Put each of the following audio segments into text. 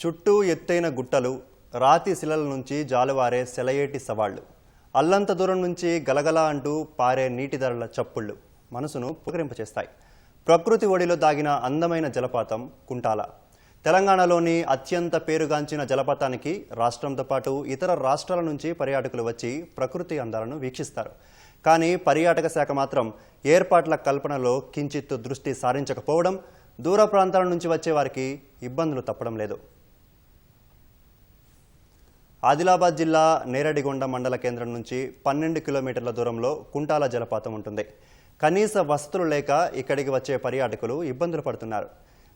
చుట్టూ ఎత్తైన గుట్టలు రాతి శిలల నుంచి జాలువారే సెలయేటి సవాళ్ళు అల్లంత దూరం నుంచి గలగల అంటూ పారే నీటిధరల చప్పుళ్ళు మనసును పుకరింపచేస్తాయి ప్రకృతి ఒడిలో దాగిన అందమైన జలపాతం కుంటాల. తెలంగాణలోని అత్యంత పేరుగాంచిన జలపాతానికి రాష్ట్రంతో పాటు ఇతర రాష్ట్రాల నుంచి పర్యాటకులు వచ్చి ప్రకృతి అందాలను వీక్షిస్తారు. కానీ పర్యాటక శాఖ మాత్రం ఏర్పాట్ల కల్పనలో కించిత్తు దృష్టి సారించకపోవడం దూర ప్రాంతాల నుంచి వచ్చే వారికి ఇబ్బందులు తప్పడం లేదు. ఆదిలాబాద్ జిల్లా నేరడిగొండ మండల కేంద్రం నుంచి పన్నెండు కిలోమీటర్ల దూరంలో కుంటాల జలపాతం ఉంటుంది. కనీస వసతులు లేక ఇక్కడికి వచ్చే పర్యాటకులు ఇబ్బందులు పడుతున్నారు.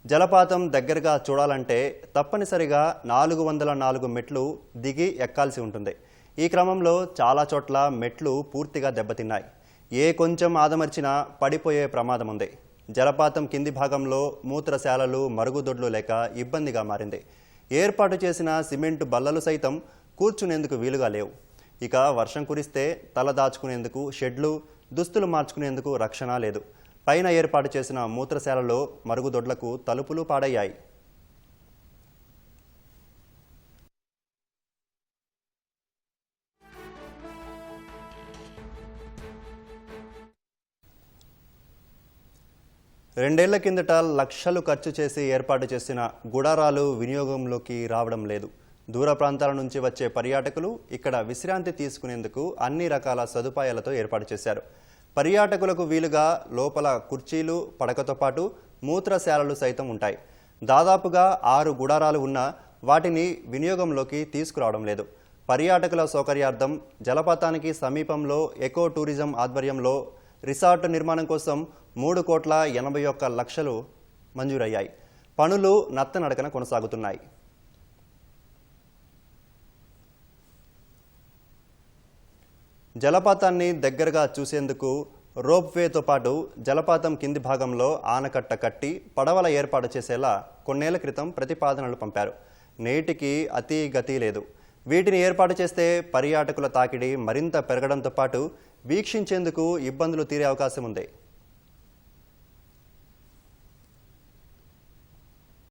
జలపాతం దగ్గరగా చూడాలంటే తప్పనిసరిగా నాలుగు వందల నాలుగు మెట్లు దిగి ఎక్కాల్సి ఉంటుంది. ఈ క్రమంలో చాలా చోట్ల మెట్లు పూర్తిగా దెబ్బతిన్నాయి. ఏ కొంచెం ఆదమర్చినా పడిపోయే ప్రమాదం ఉంది. జలపాతం కింది భాగంలో మూత్రశాలలు మరుగుదొడ్లు లేక ఇబ్బందిగా మారింది. ఏర్పాటు చేసిన సిమెంటు బల్లలు సైతం కూర్చునేందుకు వీలుగా లేవు. ఇక వర్షం కురిస్తే తల దాచుకునేందుకు షెడ్లు దుస్తులు మార్చుకునేందుకు రక్షణ లేదు. పైన ఏర్పాటు చేసిన మూత్రశాలలో మరుగుదొడ్లకు తలుపులు పాడయ్యాయి. రెండేళ్ళ కిందట లక్షలు ఖర్చు చేసి ఏర్పాటు చేసిన గుడారాలు వినియోగంలోకి రావడం లేదు. దూర ప్రాంతాల నుంచి వచ్చే పర్యాటకులు ఇక్కడ విశ్రాంతి తీసుకునేందుకు అన్ని రకాల సదుపాయాలతో ఏర్పాటు చేశారు. పర్యాటకులకు వీలుగా లోపల కుర్చీలు పడకతో పాటు మూత్రశాలలు సైతం ఉంటాయి. దాదాపుగా ఆరు గుడారాలు ఉన్నా వాటిని వినియోగంలోకి తీసుకురావడం లేదు. పర్యాటకుల సౌకర్యార్థం జలపాతానికి సమీపంలో ఎకో టూరిజం ఆధ్వర్యంలో రిసార్ట్ నిర్మాణం కోసం మూడు కోట్ల ఎనభై ఒక్క లక్షలు మంజూరయ్యాయి. పనులు నత్తనడకన కొనసాగుతున్నాయి. జలపాతాన్ని దగ్గరగా చూసేందుకు రోప్వేతో పాటు జలపాతం కింది భాగంలో ఆనకట్ట కట్టి పడవల ఏర్పాటు చేసేలా కొన్నేళ్ళ క్రితం ప్రతిపాదనలు పంపారు. నేటికి అతి గతి లేదు. వీటిని ఏర్పాటు చేస్తే పర్యాటకుల తాకిడి మరింత పెరగడంతో పాటు వీక్షించేందుకు ఇబ్బందులు తీరే అవకాశం ఉంది.